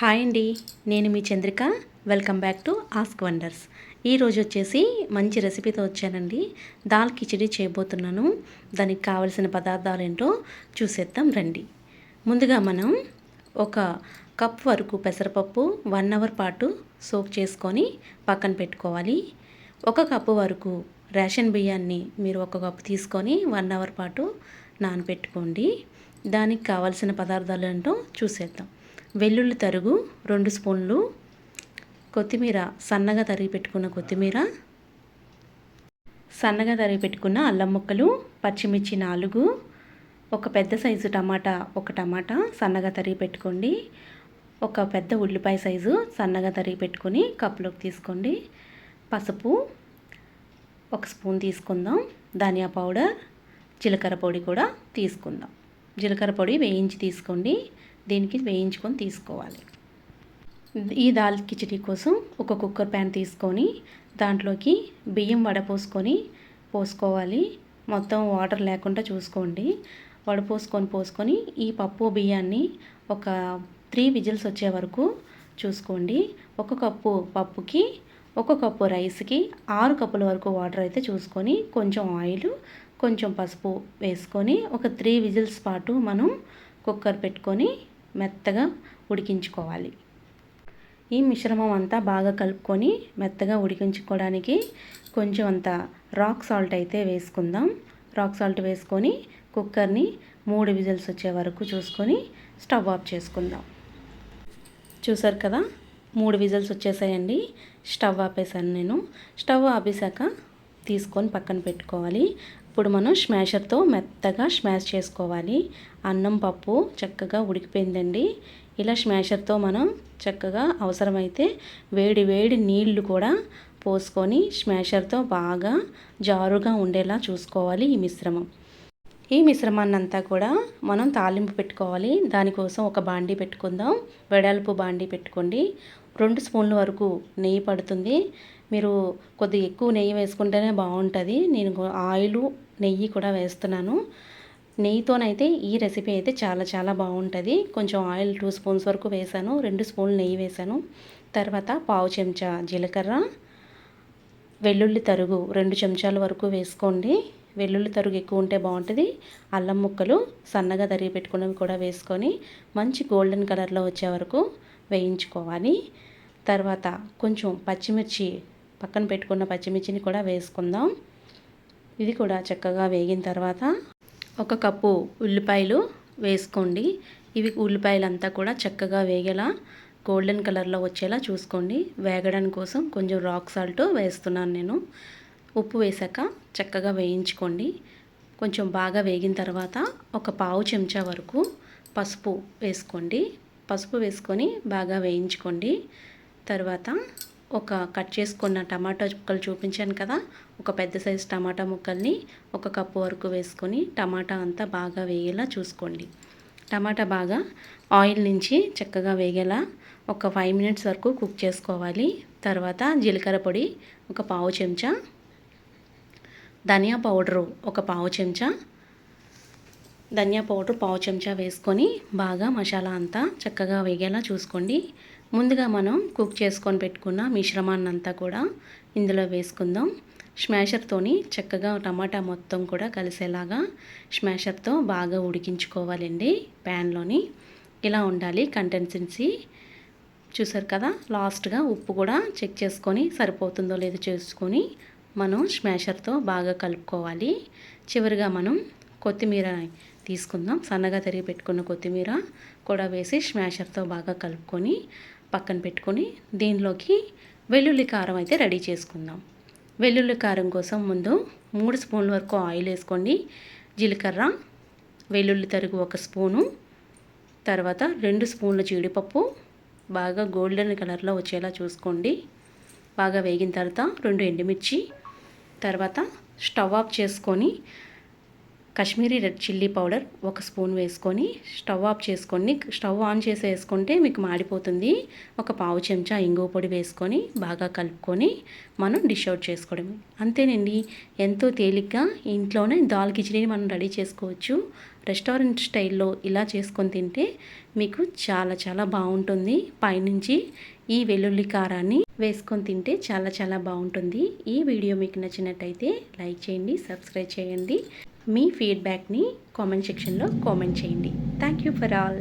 Hi అండి నేను మీ Chandrika. Welcome back to ask wonders ఈరోజు వచ్చేసి మంచి రెసిపీతో వచ్చానండి. దాల్ కిచిడి చేయబోతున్నాను. దానికి కావలసిన పదార్థాలు ఏంటో చూసేద్దాం రండి. ముందుగా మనం ఒక కప్ వరకు పెసరపప్పు వన్ అవర్ పాటు సోక్ చేసుకొని పక్కన పెట్టుకోవాలి. ఒక కప్పు వరకు రేషన్ బియ్యాన్ని మీరు ఒక కప్పు తీసుకొని వన్ అవర్ పాటు నానబెట్టుకోండి. దానికి కావలసిన పదార్థాలు ఏంటో చూసేద్దాం. వెల్లుల్లి తరుగు రెండు స్పూన్లు. కొత్తిమీర సన్నగా తరిగి పెట్టుకున్న కొత్తిమీర. సన్నగా తరిగి పెట్టుకున్న అల్లం ముక్కలు పచ్చిమిర్చి నాలుగు ఒక పెద్ద సైజు టమాటా ఒక టమాటా సన్నగా తరిగి పెట్టుకోండి. ఒక పెద్ద ఉల్లిపాయ సైజు సన్నగా తరిగి పెట్టుకొని కప్పులోకి తీసుకోండి. పసుపు ఒక స్పూన్ తీసుకుందాం. ధనియా పౌడర్ జీలకర్ర పొడి కూడా తీసుకుందాం. జీలకర్ర పొడి వేయించి తీసుకోండి. దీనికి వేయించుకొని తీసుకోవాలి. ఈ దాల్ కిచడీ కోసం ఒక కుక్కర్ ప్యాన్ తీసుకొని దాంట్లోకి బియ్యం వడపోసుకొని పోసుకోవాలి. మొత్తం వాటర్ లేకుండా చూసుకోండి. వడపోసుకొని పోసుకొని ఈ పప్పు బియ్యాన్ని ఒక త్రీ విజిల్స్ వచ్చే వరకు చూసుకోండి. ఒక కప్పు పప్పుకి ఒక కప్పు రైస్కి ఆరు కప్పుల వరకు వాటర్ అయితే చూసుకొని కొంచెం ఆయిల్ కొంచెం పసుపు వేసుకొని ఒక త్రీ విజిల్స్ పాటు మనం కుక్కర్ పెట్టుకొని మెత్తగా ఉడికించుకోవాలి. ఈ మిశ్రమం అంతా బాగా కలుపుకొని మెత్తగా ఉడికించుకోవడానికి కొంచెం అంత రాక్ సాల్ట్ అయితే వేసుకుందాం. రాక్ సాల్ట్ వేసుకొని కుక్కర్ని మూడు విజిల్స్ వచ్చే వరకు చూసుకొని స్టవ్ ఆఫ్ చేసుకుందాం. చూసారు కదా? మూడు విజిల్స్ వచ్చేసాయండి. స్టవ్ ఆపేసాను నేను. స్టవ్ ఆపేసాక తీసుకొని పక్కన పెట్టుకోవాలి. ఇప్పుడు మనం స్మాషర్తో మెత్తగా స్మాష్ చేసుకోవాలి. అన్నం పప్పు చక్కగా ఉడికిపోయిందండి. ఇలా స్మాషర్తో మనం చక్కగా అవసరమైతే వేడి వేడి నీళ్ళు కూడా పోసుకొని స్మాషర్తో బాగా జారుగా ఉండేలా చూసుకోవాలి ఈ మిశ్రమం. ఈ మిశ్రమాన్ని అంతా కూడా మనం తాలింపు పెట్టుకోవాలి. దానికోసం ఒక బాండీ పెట్టుకుందాం. వెడల్పు బాండీ పెట్టుకోండి. రెండు స్పూన్ల వరకు నెయ్యి పడుతుంది. మీరు కొద్దిగా ఎక్కువ నెయ్యి వేసుకుంటేనే బాగుంటుంది. నేను ఆయిల్ నెయ్యి కూడా వేస్తున్నాను. నెయ్యితోనైతే ఈ రెసిపీ అయితే చాలా చాలా బాగుంటుంది. కొంచెం ఆయిల్ టూ స్పూన్స్ వరకు వేసాను. రెండు స్పూన్లు నెయ్యి వేసాను. తర్వాత పావు చెంచా జీలకర్ర. వెల్లుల్లి తరుగు రెండు చెంచాల వరకు వేసుకోండి. వెల్లుల్లి తరుగు ఎక్కువ ఉంటే బాగుంటుంది. అల్లం ముక్కలు సన్నగా తరిగి పెట్టుకున్నవి కూడా వేసుకొని మంచి గోల్డెన్ కలర్లో వచ్చే వరకు వేయించుకోవాలి. తర్వాత కొంచెం పచ్చిమిర్చి పక్కన పెట్టుకున్న పచ్చిమిర్చిని కూడా వేసుకుందాం. ఇది కూడా చక్కగా వేగిన తర్వాత ఒక కప్పు ఉల్లిపాయలు వేసుకోండి. ఇవి ఉల్లిపాయలంతా కూడా చక్కగా వేగేలా గోల్డెన్ కలర్లో వచ్చేలా చూసుకోండి. వేగడానికి కోసం కొంచెం రాక్ సాల్ట్ వేస్తున్నాను నేను. ఉప్పు వేసాక చక్కగా వేయించుకోండి. కొంచెం బాగా వేగిన తర్వాత ఒక పావు చెంచా వరకు పసుపు వేసుకోండి. పసుపు వేసుకొని బాగా వేయించుకోండి. తర్వాత ఒక కట్ చేసుకున్న టమాటా ముక్కలు చూపించాను కదా ఒక పెద్ద సైజు టమాటా ముక్కల్ని ఒక కప్పు వరకు వేసుకొని టమాటా అంతా బాగా వేగేలా చూసుకోండి. టమాటా బాగా ఆయిల్ నుంచి చక్కగా వేగేలా ఒక ఫైవ్ మినిట్స్ వరకు కుక్ చేసుకోవాలి. తర్వాత జీలకర్ర పొడి ఒక పావు చెంచా ధనియా పౌడరు ఒక పావు చెంచా ధనియా పౌడర్ పావు చెంచా వేసుకొని బాగా మసాలా అంతా చక్కగా వేగేలా చూసుకోండి. ముందుగా మనం కుక్ చేసుకొని పెట్టుకున్న మిశ్రమాన్ని అంతా కూడా ఇందులో వేసుకుందాం. స్మాషర్తోని చక్కగా టమాటా మొత్తం కూడా కలిసేలాగా స్మాషర్తో బాగా ఉడికించుకోవాలండి ప్యాన్లోని. ఇలా ఉండాలి కంటెన్సెన్సీ. చూసారు కదా? లాస్ట్గా ఉప్పు కూడా చెక్ చేసుకొని సరిపోతుందో లేదో చేసుకొని మనం స్మాషర్తో బాగా కలుపుకోవాలి. చివరిగా మనం కొత్తిమీర తీసుకుందాం. సన్నగా తరిగి పెట్టుకున్న కొత్తిమీర కూడా వేసి స్మాషర్తో బాగా కలుపుకొని పక్కన పెట్టుకొని దీనిలోకి వెల్లుల్లి కారం అయితే రెడీ చేసుకుందాం. వెల్లుల్లి కారం కోసం ముందు మూడు స్పూన్ల వరకు ఆయిల్ వేసుకోండి. జీలకర్ర వెల్లుల్లి తరుగు ఒక స్పూను తర్వాత రెండు స్పూన్ల జీడిపప్పు బాగా గోల్డెన్ కలర్లో వచ్చేలా చూసుకోండి. బాగా వేగిన తర్వాత రెండు ఎండుమిర్చి తర్వాత స్టవ్ ఆఫ్ చేసుకొని కాశ్మీరీ రెడ్ చిల్లీ పౌడర్ ఒక స్పూన్ వేసుకొని స్టవ్ ఆఫ్ చేసుకొని స్టవ్ ఆన్ చేసి వేసుకుంటే మీకు మాడిపోతుంది. ఒక పావు చెంచా ఇంగువ పొడి వేసుకొని బాగా కలుపుకొని మనం డిష్ అవుట్ చేసుకోవడం అంతేనండి ఎంతో తేలిగ్గా ఇంట్లోనే దాల్ కిచడీని మనం రెడీ చేసుకోవచ్చు. రెస్టారెంట్ స్టైల్లో ఇలా చేసుకొని తింటే మీకు చాలా చాలా బాగుంటుంది. పైనుంచి ఈ వెల్లుల్లి కారాన్ని వేసుకొని తింటే చాలా చాలా బాగుంటుంది. ఈ వీడియో మీకు నచ్చినట్టయితే లైక్ చేయండి సబ్స్క్రైబ్ చేయండి. మీ ఫీడ్బ్యాక్ని కామెంట్ సెక్షన్లో కామెంట్ చేయండి. Thank you for all